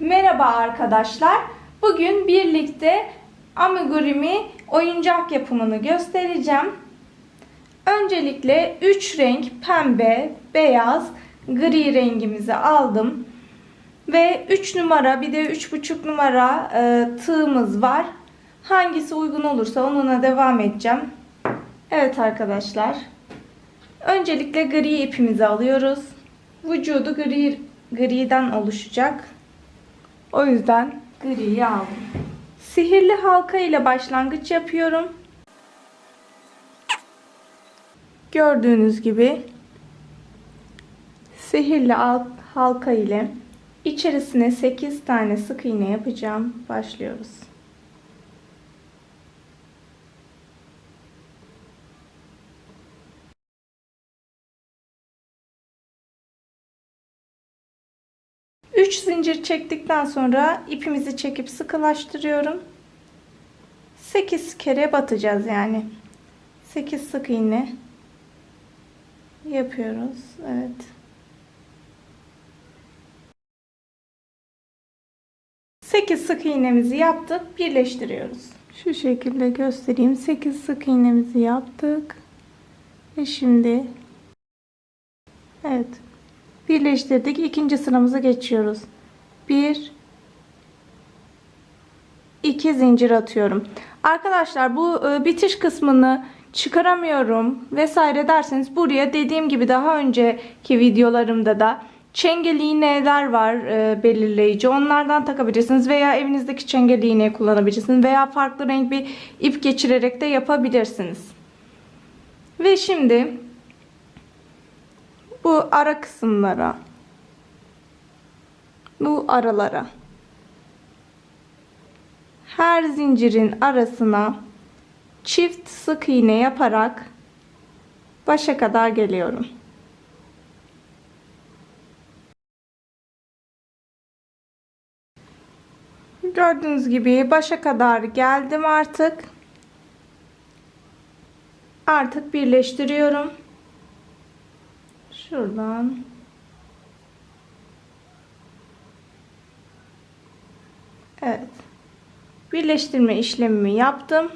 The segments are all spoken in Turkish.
Merhaba arkadaşlar. Bugün birlikte amigurumi oyuncak yapımını göstereceğim. Öncelikle 3 renk pembe, beyaz, gri rengimizi aldım. Ve 3 numara bir de 3,5 numara e, tığımız var. Hangisi uygun olursa onunla devam edeceğim. Evet arkadaşlar. Öncelikle gri ipimizi alıyoruz. Vücudu gri griden oluşacak. O yüzden griyi aldım. Sihirli halka ile başlangıç yapıyorum. Gördüğünüz gibi sihirli al- halka ile içerisine 8 tane sık iğne yapacağım. Başlıyoruz. Üç zincir çektikten sonra ipimizi çekip sıkılaştırıyorum. 8 kere batacağız yani. 8 sık iğne yapıyoruz. Evet. 8 sık iğnemizi yaptık. Birleştiriyoruz. Şu şekilde göstereyim. 8 sık iğnemizi yaptık. Ve şimdi Evet. Birleştirdik. İkinci sıramıza geçiyoruz. 1 2 zincir atıyorum. Arkadaşlar bu e, bitiş kısmını çıkaramıyorum vesaire derseniz buraya dediğim gibi daha önceki videolarımda da çengel iğneler var e, belirleyici. Onlardan takabilirsiniz veya evinizdeki çengel iğneyi kullanabilirsiniz veya farklı renk bir ip geçirerek de yapabilirsiniz. Ve şimdi bu ara kısımlara bu aralara her zincirin arasına çift sık iğne yaparak başa kadar geliyorum. Gördüğünüz gibi başa kadar geldim artık. Artık birleştiriyorum. Şuradan Evet. Birleştirme işlemimi yaptım.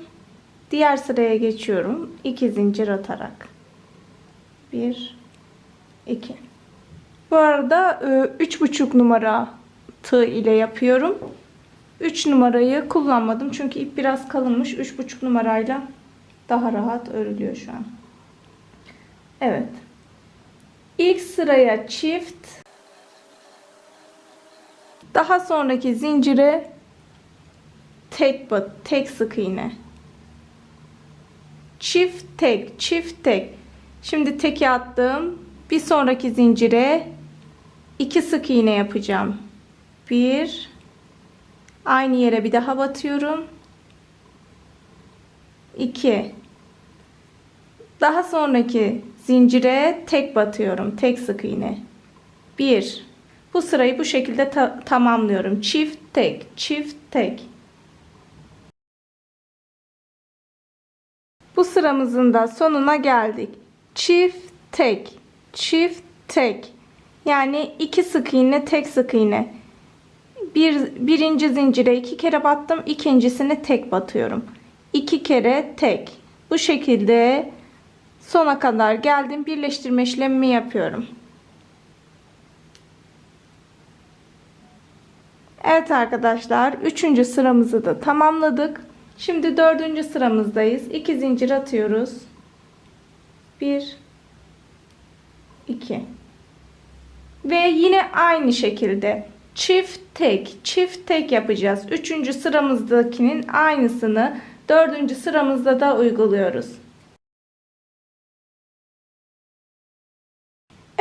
Diğer sıraya geçiyorum. 2 zincir atarak. 1 2 Bu arada 3,5 numara tığ ile yapıyorum. 3 numarayı kullanmadım. Çünkü ip biraz kalınmış. 3,5 numarayla daha rahat örülüyor şu an. Evet. İlk sıraya çift. Daha sonraki zincire tek bat, tek sık iğne. Çift tek, çift tek. Şimdi teki attım. Bir sonraki zincire iki sık iğne yapacağım. Bir aynı yere bir daha batıyorum. 2 daha sonraki zincire tek batıyorum. Tek sık iğne. 1 bu sırayı bu şekilde ta tamamlıyorum. Çift tek, çift tek. Bu sıramızın da sonuna geldik. Çift tek, çift tek. Yani iki sık iğne, tek sık iğne. Bir, birinci zincire iki kere battım. ikincisine tek batıyorum. İki kere tek. Bu şekilde sona kadar geldim. Birleştirme işlemimi yapıyorum. Evet arkadaşlar. Üçüncü sıramızı da tamamladık. Şimdi dördüncü sıramızdayız. İki zincir atıyoruz. Bir, iki. Ve yine aynı şekilde çift tek, çift tek yapacağız. Üçüncü sıramızdakinin aynısını dördüncü sıramızda da uyguluyoruz.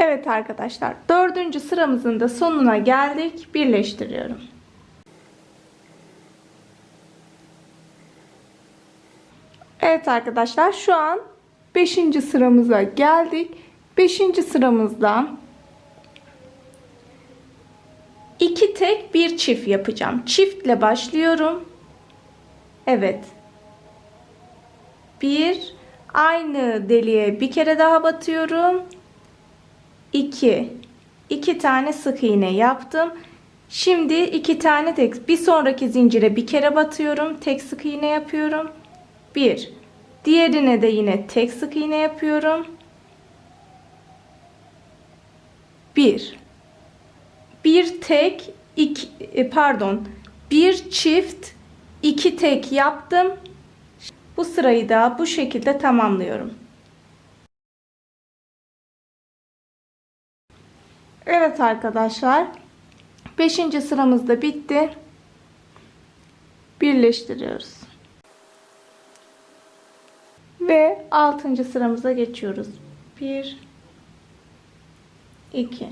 Evet arkadaşlar dördüncü sıramızın da sonuna geldik. Birleştiriyorum. Evet arkadaşlar şu an 5. sıramıza geldik. 5. sıramızda 2 tek bir çift yapacağım. Çiftle başlıyorum. Evet. 1 aynı deliğe bir kere daha batıyorum. 2 2 tane sık iğne yaptım. Şimdi iki tane tek bir sonraki zincire bir kere batıyorum. Tek sık iğne yapıyorum. Bir. Diğerine de yine tek sık iğne yapıyorum. Bir. Bir tek iki, e, pardon bir çift iki tek yaptım. Bu sırayı da bu şekilde tamamlıyorum. Evet arkadaşlar. 5. sıramız da bitti. Birleştiriyoruz. Ve 6. sıramıza geçiyoruz. 1 2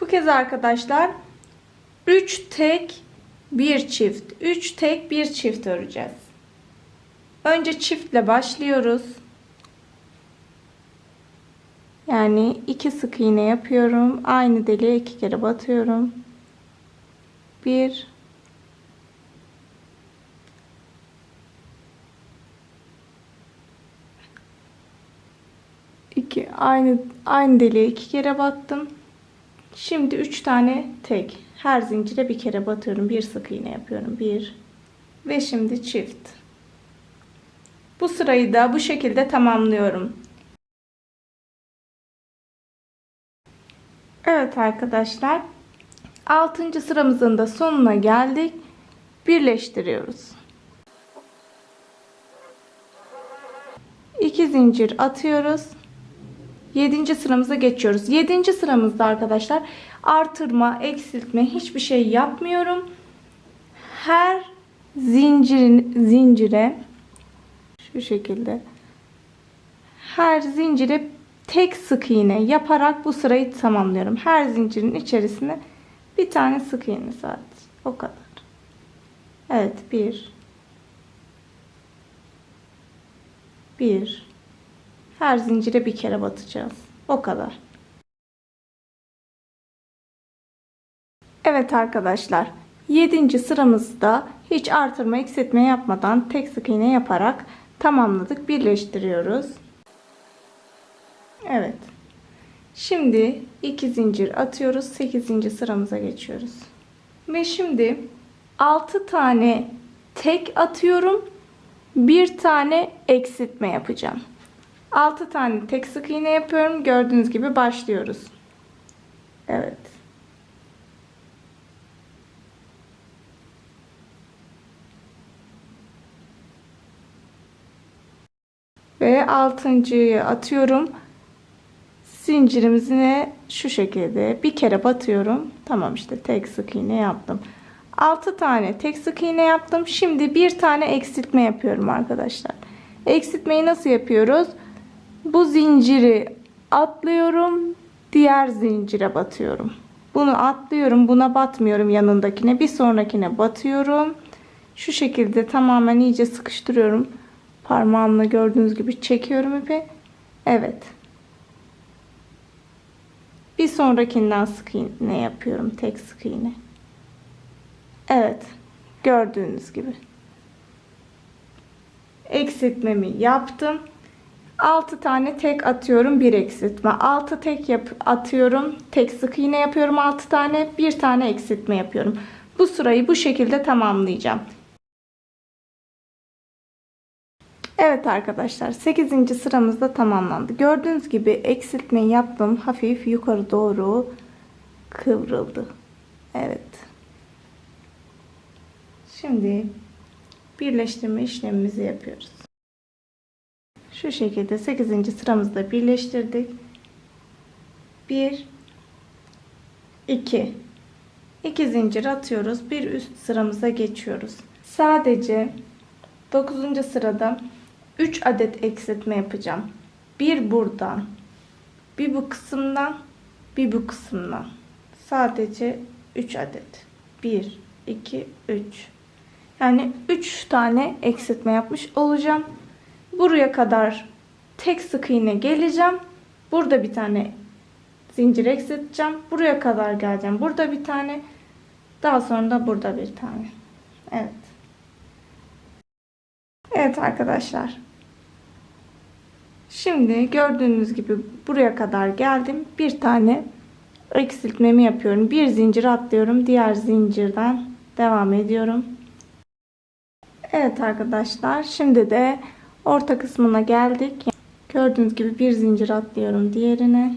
Bu kez arkadaşlar 3 tek bir çift, 3 tek bir çift öreceğiz. Önce çiftle başlıyoruz. Yani iki sık iğne yapıyorum. Aynı deliğe iki kere batıyorum. Bir iki aynı aynı deliğe iki kere battım. Şimdi üç tane tek. Her zincire bir kere batıyorum. Bir sık iğne yapıyorum. Bir ve şimdi çift. Bu sırayı da bu şekilde tamamlıyorum. Evet arkadaşlar. 6. sıramızın da sonuna geldik. Birleştiriyoruz. 2 zincir atıyoruz. 7. sıramıza geçiyoruz. 7. sıramızda arkadaşlar artırma, eksiltme hiçbir şey yapmıyorum. Her zincirin zincire şu şekilde her zincire tek sık iğne yaparak bu sırayı tamamlıyorum. Her zincirin içerisine bir tane sık iğne sadece. O kadar. Evet. Bir. Bir. Her zincire bir kere batacağız. O kadar. Evet arkadaşlar. 7. sıramızda hiç artırma eksiltme yapmadan tek sık iğne yaparak tamamladık. Birleştiriyoruz. Evet. Şimdi 2 zincir atıyoruz. 8. sıramıza geçiyoruz. Ve şimdi 6 tane tek atıyorum. Bir tane eksiltme yapacağım. 6 tane tek sık iğne yapıyorum. Gördüğünüz gibi başlıyoruz. Evet. Ve altıncıyı atıyorum zincirimizine şu şekilde bir kere batıyorum. Tamam işte tek sık iğne yaptım. 6 tane tek sık iğne yaptım. Şimdi bir tane eksiltme yapıyorum arkadaşlar. Eksiltmeyi nasıl yapıyoruz? Bu zinciri atlıyorum. Diğer zincire batıyorum. Bunu atlıyorum. Buna batmıyorum yanındakine. Bir sonrakine batıyorum. Şu şekilde tamamen iyice sıkıştırıyorum. Parmağımla gördüğünüz gibi çekiyorum ipi. Evet. Bir sonrakinden sık iğne yapıyorum. Tek sık iğne. Evet. Gördüğünüz gibi. Eksiltmemi yaptım. 6 tane tek atıyorum. Bir eksiltme. 6 tek yap atıyorum. Tek sık iğne yapıyorum 6 tane. Bir tane eksiltme yapıyorum. Bu sırayı bu şekilde tamamlayacağım. Evet arkadaşlar 8. sıramızda tamamlandı. Gördüğünüz gibi eksiltmeyi yaptım. Hafif yukarı doğru kıvrıldı. Evet. Şimdi birleştirme işlemimizi yapıyoruz. Şu şekilde 8. sıramızda birleştirdik. 1 2 2 zincir atıyoruz. Bir üst sıramıza geçiyoruz. Sadece 9. sırada 3 adet eksiltme yapacağım. Bir buradan, bir bu kısımdan, bir bu kısımdan. Sadece 3 adet. 1, 2, 3. Yani 3 tane eksiltme yapmış olacağım. Buraya kadar tek sık iğne geleceğim. Burada bir tane zincir eksilteceğim. Buraya kadar geleceğim. Burada bir tane. Daha sonra da burada bir tane. Evet. Evet arkadaşlar. Şimdi gördüğünüz gibi buraya kadar geldim. Bir tane eksiltmemi yapıyorum. Bir zincir atlıyorum. Diğer zincirden devam ediyorum. Evet arkadaşlar şimdi de orta kısmına geldik. Gördüğünüz gibi bir zincir atlıyorum diğerine.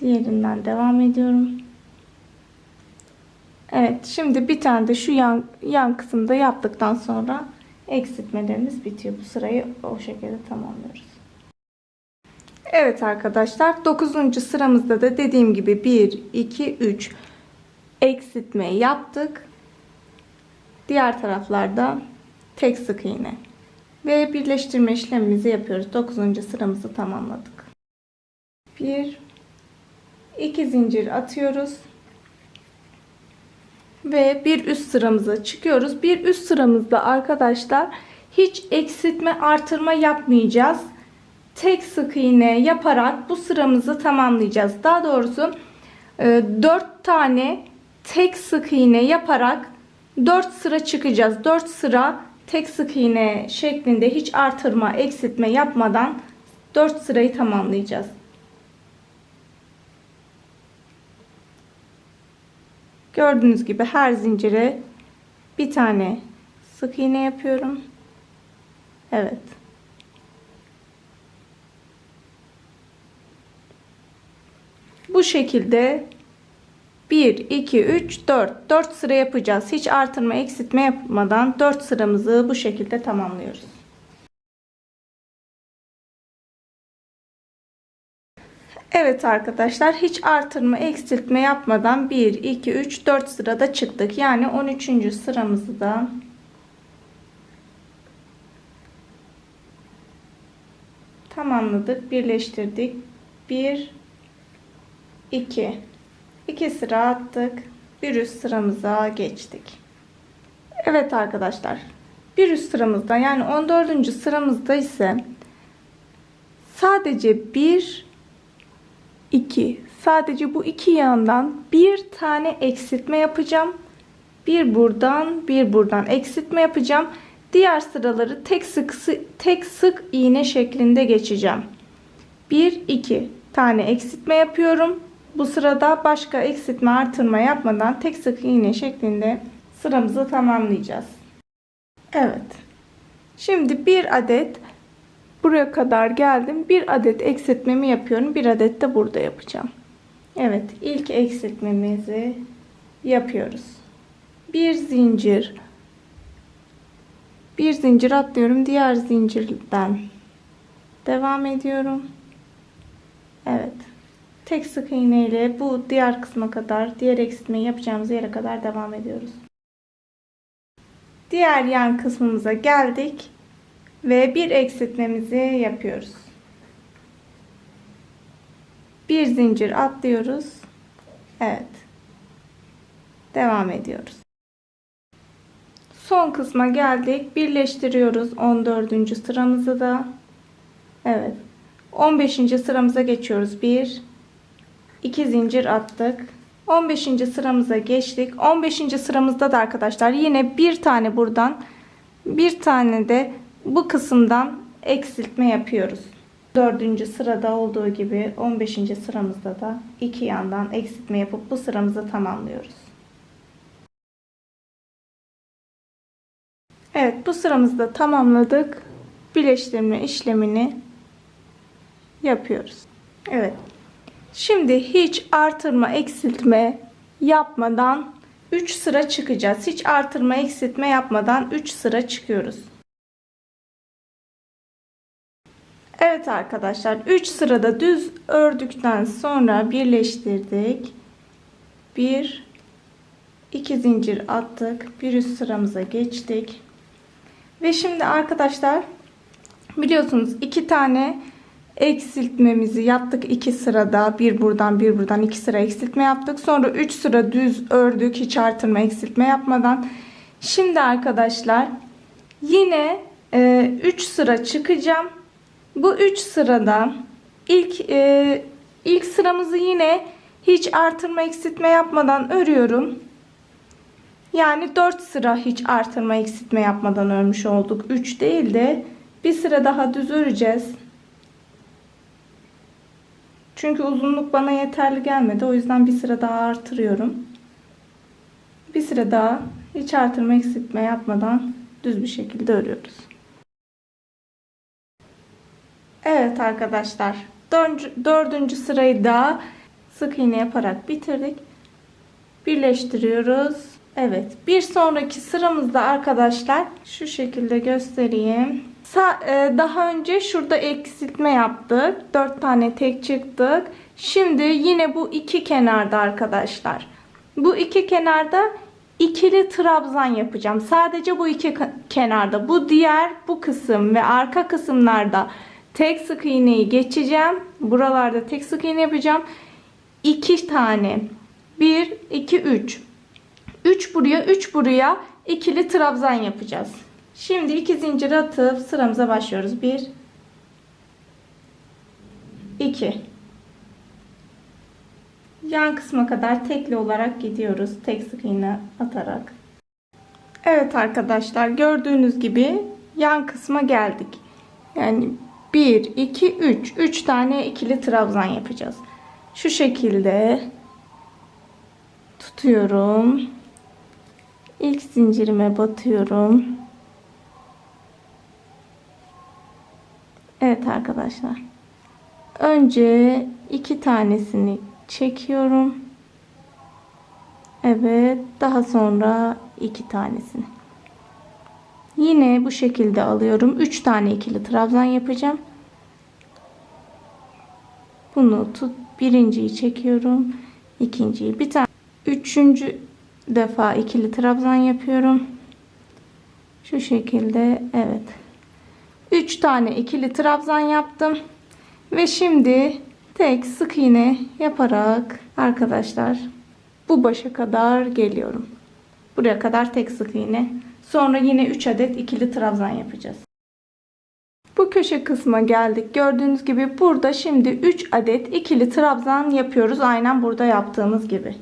Diğerinden devam ediyorum. Evet şimdi bir tane de şu yan, yan kısımda yaptıktan sonra eksiltmelerimiz bitiyor. Bu sırayı o şekilde tamamlıyoruz. Evet arkadaşlar 9. sıramızda da dediğim gibi 1, 2, 3 eksiltme yaptık. Diğer taraflarda tek sık iğne ve birleştirme işlemimizi yapıyoruz. 9. sıramızı tamamladık. 1 2 zincir atıyoruz. Ve bir üst sıramıza çıkıyoruz. Bir üst sıramızda arkadaşlar hiç eksiltme artırma yapmayacağız. Tek sık iğne yaparak bu sıramızı tamamlayacağız. Daha doğrusu 4 tane tek sık iğne yaparak 4 sıra çıkacağız. 4 sıra tek sık iğne şeklinde hiç artırma, eksiltme yapmadan 4 sırayı tamamlayacağız. Gördüğünüz gibi her zincire bir tane sık iğne yapıyorum. Evet. Bu şekilde 1, 2, 3, 4. 4 sıra yapacağız. Hiç artırma, eksiltme yapmadan 4 sıramızı bu şekilde tamamlıyoruz. Evet arkadaşlar hiç artırma, eksiltme yapmadan 1, 2, 3, 4 sırada çıktık. Yani 13. sıramızı da tamamladık. Birleştirdik. 1, 2, 2 sıra attık. Bir üst sıramıza geçtik. Evet arkadaşlar. Bir üst sıramızda yani 14. sıramızda ise sadece bir 2 sadece bu iki yandan bir tane eksiltme yapacağım. Bir buradan bir buradan eksiltme yapacağım. Diğer sıraları tek sık tek sık iğne şeklinde geçeceğim. 1 2 tane eksiltme yapıyorum. Bu sırada başka eksiltme artırma yapmadan tek sık iğne şeklinde sıramızı tamamlayacağız. Evet. Şimdi bir adet Buraya kadar geldim. Bir adet eksiltmemi yapıyorum. Bir adet de burada yapacağım. Evet. ilk eksiltmemizi yapıyoruz. Bir zincir. Bir zincir atlıyorum. Diğer zincirden devam ediyorum. Evet. Tek sık iğne ile bu diğer kısma kadar, diğer eksiltmeyi yapacağımız yere kadar devam ediyoruz. Diğer yan kısmımıza geldik ve bir eksiltmemizi yapıyoruz. Bir zincir atlıyoruz. Evet. Devam ediyoruz. Son kısma geldik. Birleştiriyoruz 14. sıramızı da. Evet. 15. sıramıza geçiyoruz. 1 2 zincir attık. 15. sıramıza geçtik. 15. sıramızda da arkadaşlar yine bir tane buradan bir tane de bu kısımdan eksiltme yapıyoruz. Dördüncü sırada olduğu gibi 15. sıramızda da iki yandan eksiltme yapıp bu sıramızı tamamlıyoruz. Evet bu sıramızda tamamladık. Birleştirme işlemini yapıyoruz. Evet. Şimdi hiç artırma eksiltme yapmadan 3 sıra çıkacağız. Hiç artırma eksiltme yapmadan 3 sıra çıkıyoruz. Evet arkadaşlar 3 sırada düz ördükten sonra birleştirdik. 1 2 zincir attık. Bir üst sıramıza geçtik. Ve şimdi arkadaşlar biliyorsunuz iki tane eksiltmemizi yaptık iki sırada bir buradan bir buradan iki sıra eksiltme yaptık sonra 3 sıra düz ördük hiç artırma eksiltme yapmadan şimdi arkadaşlar yine 3 e, sıra çıkacağım bu üç sırada ilk e, ilk sıramızı yine hiç artırma eksiltme yapmadan örüyorum. Yani 4 sıra hiç artırma eksiltme yapmadan örmüş olduk. 3 değil de bir sıra daha düz öreceğiz. Çünkü uzunluk bana yeterli gelmedi. O yüzden bir sıra daha artırıyorum. Bir sıra daha hiç artırma eksiltme yapmadan düz bir şekilde örüyoruz. Evet arkadaşlar. Dördüncü, sırayı da sık iğne yaparak bitirdik. Birleştiriyoruz. Evet. Bir sonraki sıramızda arkadaşlar şu şekilde göstereyim. E, daha önce şurada eksiltme yaptık. 4 tane tek çıktık. Şimdi yine bu iki kenarda arkadaşlar. Bu iki kenarda ikili trabzan yapacağım. Sadece bu iki kenarda. Bu diğer bu kısım ve arka kısımlarda tek sık iğneyi geçeceğim. Buralarda tek sık iğne yapacağım. 2 tane. 1 2 3. 3 buraya 3 buraya ikili trabzan yapacağız. Şimdi iki zincir atıp sıramıza başlıyoruz. 1 2 Yan kısma kadar tekli olarak gidiyoruz. Tek sık iğne atarak. Evet arkadaşlar gördüğünüz gibi yan kısma geldik. Yani 1 2 3 3 tane ikili trabzan yapacağız. Şu şekilde tutuyorum. İlk zincirime batıyorum. Evet arkadaşlar. Önce iki tanesini çekiyorum. Evet, daha sonra iki tanesini. Yine bu şekilde alıyorum. Üç tane ikili trabzan yapacağım. Bunu tut. Birinciyi çekiyorum. ikinciyi bir tane. Üçüncü defa ikili trabzan yapıyorum. Şu şekilde evet. 3 tane ikili trabzan yaptım. Ve şimdi tek sık iğne yaparak arkadaşlar bu başa kadar geliyorum. Buraya kadar tek sık iğne. Sonra yine 3 adet ikili trabzan yapacağız. Bu köşe kısma geldik. Gördüğünüz gibi burada şimdi 3 adet ikili trabzan yapıyoruz. Aynen burada yaptığımız gibi.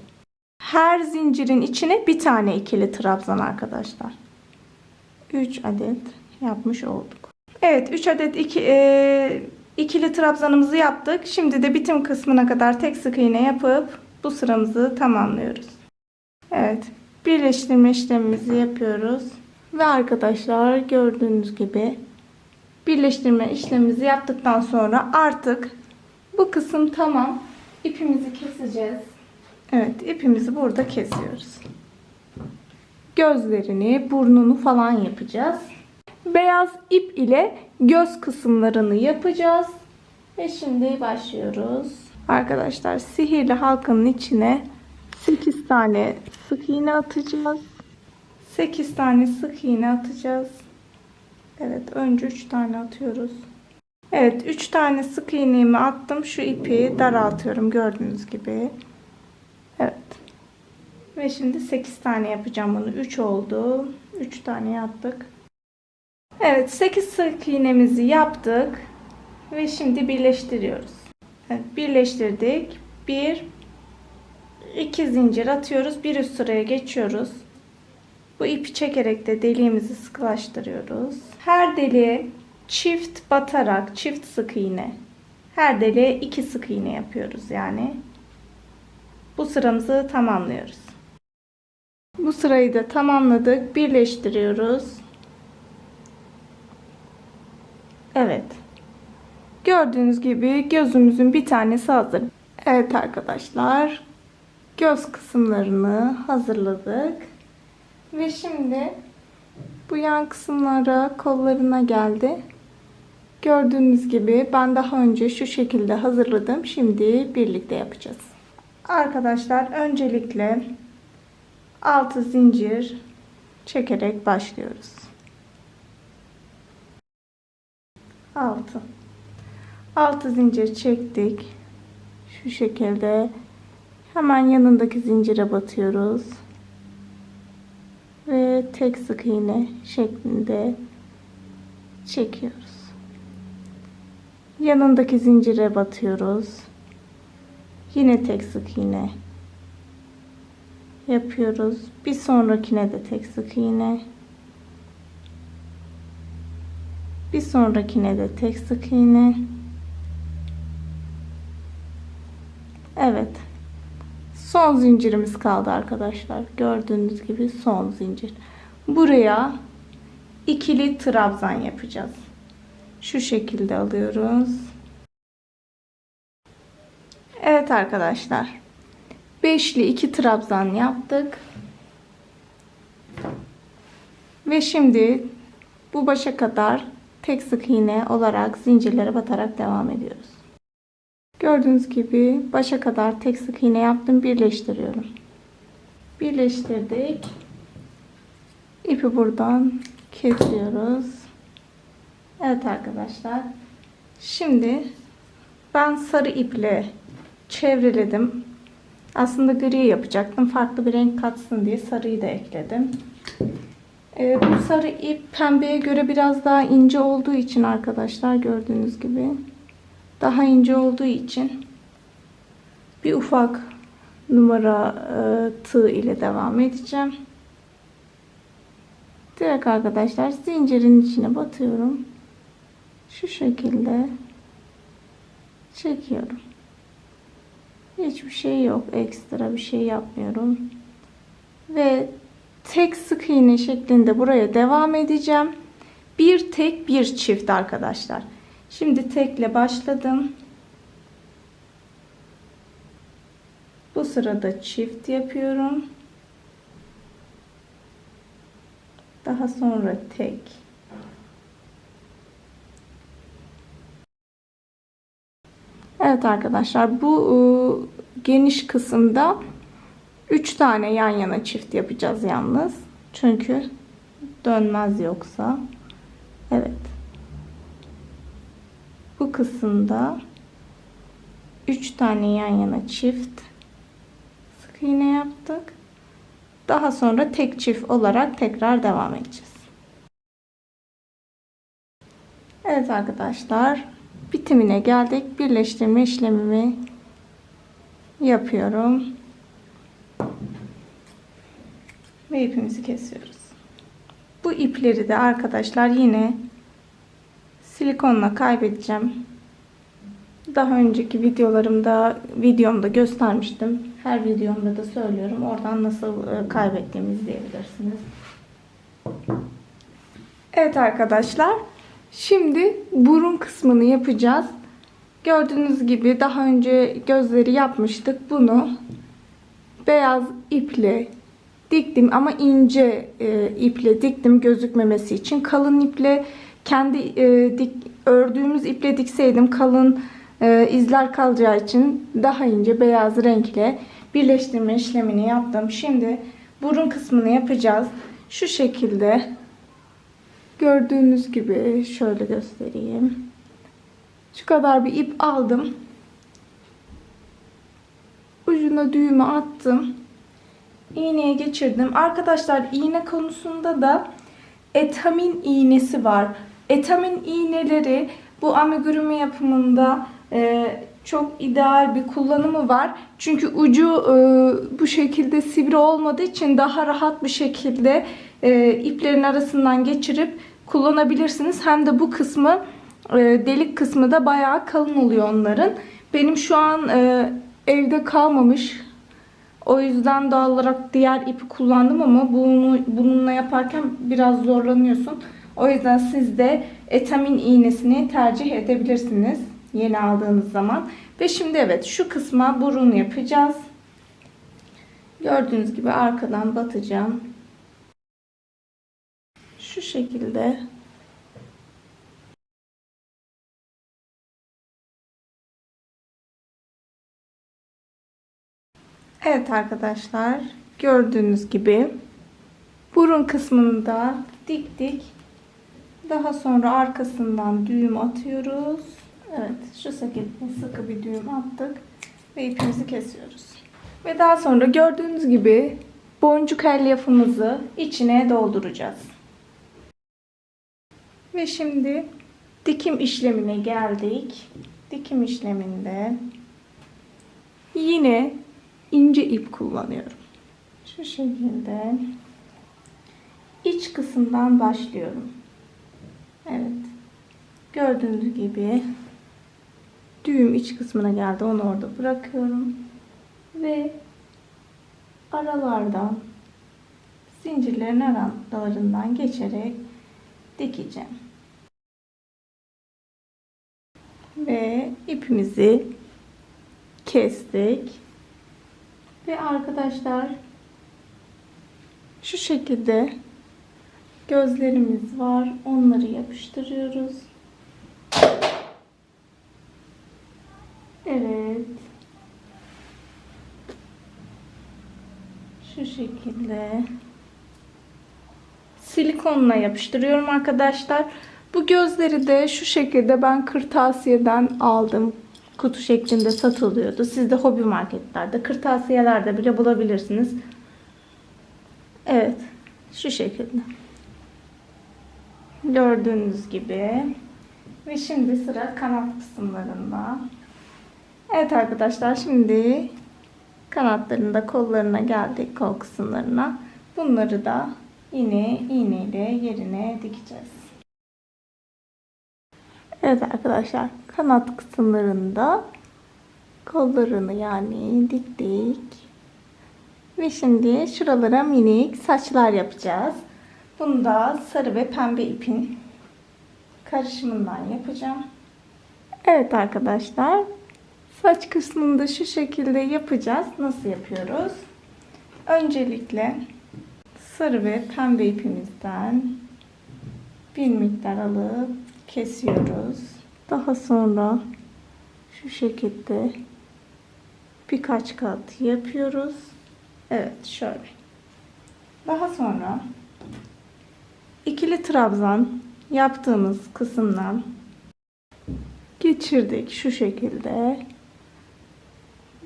Her zincirin içine bir tane ikili trabzan arkadaşlar. 3 adet yapmış olduk. Evet 3 adet iki, e, ikili trabzanımızı yaptık. Şimdi de bitim kısmına kadar tek sık iğne yapıp bu sıramızı tamamlıyoruz. Evet birleştirme işlemimizi yapıyoruz. Ve arkadaşlar gördüğünüz gibi birleştirme işlemimizi yaptıktan sonra artık bu kısım tamam. İpimizi keseceğiz. Evet ipimizi burada kesiyoruz. Gözlerini, burnunu falan yapacağız. Beyaz ip ile göz kısımlarını yapacağız. Ve şimdi başlıyoruz. Arkadaşlar sihirli halkanın içine 8 tane sık iğne atacağız. 8 tane sık iğne atacağız. Evet önce 3 tane atıyoruz. Evet 3 tane sık iğnemi attım. Şu ipi daraltıyorum gördüğünüz gibi. Evet. Ve şimdi 8 tane yapacağım bunu. 3 oldu. 3 tane yaptık. Evet 8 sık iğnemizi yaptık. Ve şimdi birleştiriyoruz. Evet, birleştirdik. 1 2 zincir atıyoruz. Bir üst sıraya geçiyoruz. Bu ipi çekerek de deliğimizi sıkılaştırıyoruz. Her deliğe çift batarak çift sık iğne. Her deliğe 2 sık iğne yapıyoruz yani. Bu sıramızı tamamlıyoruz. Bu sırayı da tamamladık. Birleştiriyoruz. Evet. Gördüğünüz gibi gözümüzün bir tanesi hazır. Evet arkadaşlar. Göz kısımlarını hazırladık. Ve şimdi bu yan kısımlara kollarına geldi. Gördüğünüz gibi ben daha önce şu şekilde hazırladım. Şimdi birlikte yapacağız. Arkadaşlar öncelikle 6 zincir çekerek başlıyoruz. 6 6 zincir çektik. Şu şekilde hemen yanındaki zincire batıyoruz. Ve tek sık iğne şeklinde çekiyoruz. Yanındaki zincire batıyoruz. Yine tek sık iğne yapıyoruz. Bir sonrakine de tek sık iğne. Bir sonrakine de tek sık iğne. Evet. Son zincirimiz kaldı arkadaşlar. Gördüğünüz gibi son zincir. Buraya ikili trabzan yapacağız. Şu şekilde alıyoruz. Evet arkadaşlar. Beşli iki trabzan yaptık. Ve şimdi bu başa kadar tek sık iğne olarak zincirlere batarak devam ediyoruz. Gördüğünüz gibi başa kadar tek sık iğne yaptım. Birleştiriyorum. Birleştirdik. İpi buradan kesiyoruz. Evet arkadaşlar. Şimdi ben sarı iple çevreledim. Aslında gri yapacaktım. Farklı bir renk katsın diye sarıyı da ekledim. Ee, bu sarı ip pembeye göre biraz daha ince olduğu için arkadaşlar gördüğünüz gibi daha ince olduğu için bir ufak numara e, tığ ile devam edeceğim. Direkt arkadaşlar zincirin içine batıyorum. Şu şekilde çekiyorum. Hiçbir şey yok. Ekstra bir şey yapmıyorum. Ve tek sık iğne şeklinde buraya devam edeceğim. Bir tek bir çift arkadaşlar. Şimdi tekle başladım. Bu sırada çift yapıyorum. Daha sonra tek. Evet arkadaşlar bu e, geniş kısımda 3 tane yan yana çift yapacağız yalnız. Çünkü dönmez yoksa. Evet. Bu kısımda 3 tane yan yana çift sık iğne yaptık. Daha sonra tek çift olarak tekrar devam edeceğiz. Evet arkadaşlar bitimine geldik. Birleştirme işlemimi yapıyorum. Ve ipimizi kesiyoruz. Bu ipleri de arkadaşlar yine silikonla kaybedeceğim. Daha önceki videolarımda videomda göstermiştim. Her videomda da söylüyorum. Oradan nasıl e, kaybettiğimi izleyebilirsiniz. Evet arkadaşlar. Şimdi burun kısmını yapacağız. Gördüğünüz gibi daha önce gözleri yapmıştık. Bunu beyaz iple diktim ama ince e, iple diktim gözükmemesi için. Kalın iple kendi e, dik, ördüğümüz iple dikseydim kalın e, izler kalacağı için daha ince beyaz renkle birleştirme işlemini yaptım. Şimdi burun kısmını yapacağız. Şu şekilde gördüğünüz gibi şöyle göstereyim. Şu kadar bir ip aldım. Ucuna düğümü attım. İğneye geçirdim. Arkadaşlar iğne konusunda da etamin iğnesi var. Etamin iğneleri bu amigurumi yapımında e, çok ideal bir kullanımı var. Çünkü ucu e, bu şekilde sivri olmadığı için daha rahat bir şekilde e, iplerin arasından geçirip kullanabilirsiniz. Hem de bu kısmı e, delik kısmı da bayağı kalın oluyor onların. Benim şu an e, evde kalmamış. O yüzden doğal olarak diğer ipi kullandım ama bunu bununla yaparken biraz zorlanıyorsun. O yüzden siz de etamin iğnesini tercih edebilirsiniz yeni aldığınız zaman. Ve şimdi evet şu kısma burun yapacağız. Gördüğünüz gibi arkadan batacağım. Şu şekilde Evet arkadaşlar gördüğünüz gibi burun kısmını da diktik. Daha sonra arkasından düğüm atıyoruz. Evet şu şekilde sıkı bir düğüm attık ve ipimizi kesiyoruz. Ve daha sonra gördüğünüz gibi boncuk elyafımızı içine dolduracağız. Ve şimdi dikim işlemine geldik. Dikim işleminde yine ince ip kullanıyorum. Şu şekilde iç kısımdan başlıyorum. Evet. Gördüğünüz gibi düğüm iç kısmına geldi. Onu orada bırakıyorum. ve aralardan zincirlerin aralarından geçerek dikeceğim. Ve ipimizi kestik. Ve arkadaşlar şu şekilde gözlerimiz var. Onları yapıştırıyoruz. Evet. Şu şekilde silikonla yapıştırıyorum arkadaşlar. Bu gözleri de şu şekilde ben kırtasiyeden aldım. Kutu şeklinde satılıyordu. Siz de hobi marketlerde, kırtasiyelerde bile bulabilirsiniz. Evet. Şu şekilde. Gördüğünüz gibi. Ve şimdi sıra kanat kısımlarında. Evet arkadaşlar şimdi kanatlarında kollarına geldik kol kısımlarına. Bunları da yine iğneyle yerine dikeceğiz. Evet arkadaşlar kanat kısımlarında kollarını yani diktik. Ve şimdi şuralara minik saçlar yapacağız. Bunu da sarı ve pembe ipin karışımından yapacağım. Evet arkadaşlar saç kısmını da şu şekilde yapacağız. Nasıl yapıyoruz? Öncelikle sarı ve pembe ipimizden bir miktar alıp kesiyoruz. Daha sonra şu şekilde birkaç kat yapıyoruz. Evet şöyle. Daha sonra ikili trabzan yaptığımız kısımdan geçirdik şu şekilde.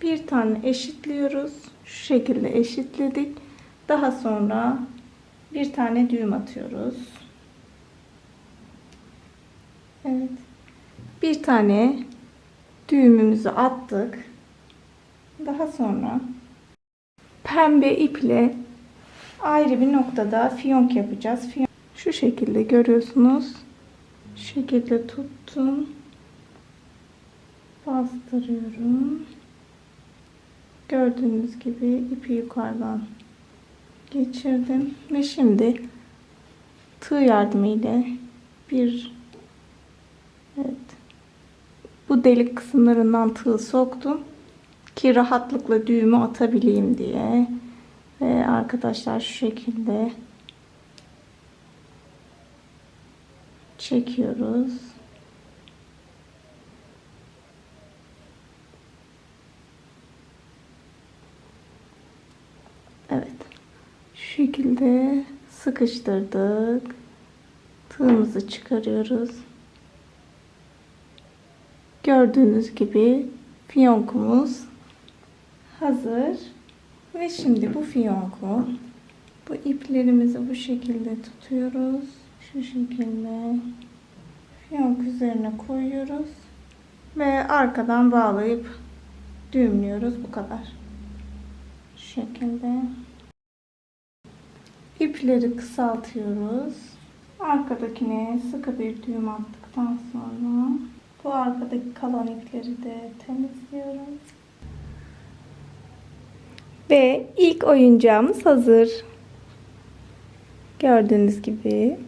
Bir tane eşitliyoruz. Şu şekilde eşitledik. Daha sonra bir tane düğüm atıyoruz. Evet. Bir tane düğümümüzü attık. Daha sonra pembe iple ayrı bir noktada fiyonk yapacağız. Fiyonk şu şekilde görüyorsunuz. Şu şekilde tuttum. Bastırıyorum. Gördüğünüz gibi ipi yukarıdan geçirdim ve şimdi tığ yardımıyla bir evet bu delik kısımlarından tığ soktum ki rahatlıkla düğümü atabileyim diye ve arkadaşlar şu şekilde çekiyoruz. Evet. Şu şekilde sıkıştırdık. Tığımızı çıkarıyoruz. Gördüğünüz gibi fiyonkumuz hazır. Ve şimdi bu fiyonku bu iplerimizi bu şekilde tutuyoruz. Şu şekilde fiyonk üzerine koyuyoruz. Ve arkadan bağlayıp düğümlüyoruz. Bu kadar. Şu şekilde. İpleri kısaltıyoruz. Arkadakine sıkı bir düğüm attıktan sonra bu arkadaki kalan ipleri de temizliyorum. Ve ilk oyuncağımız hazır. Gördüğünüz gibi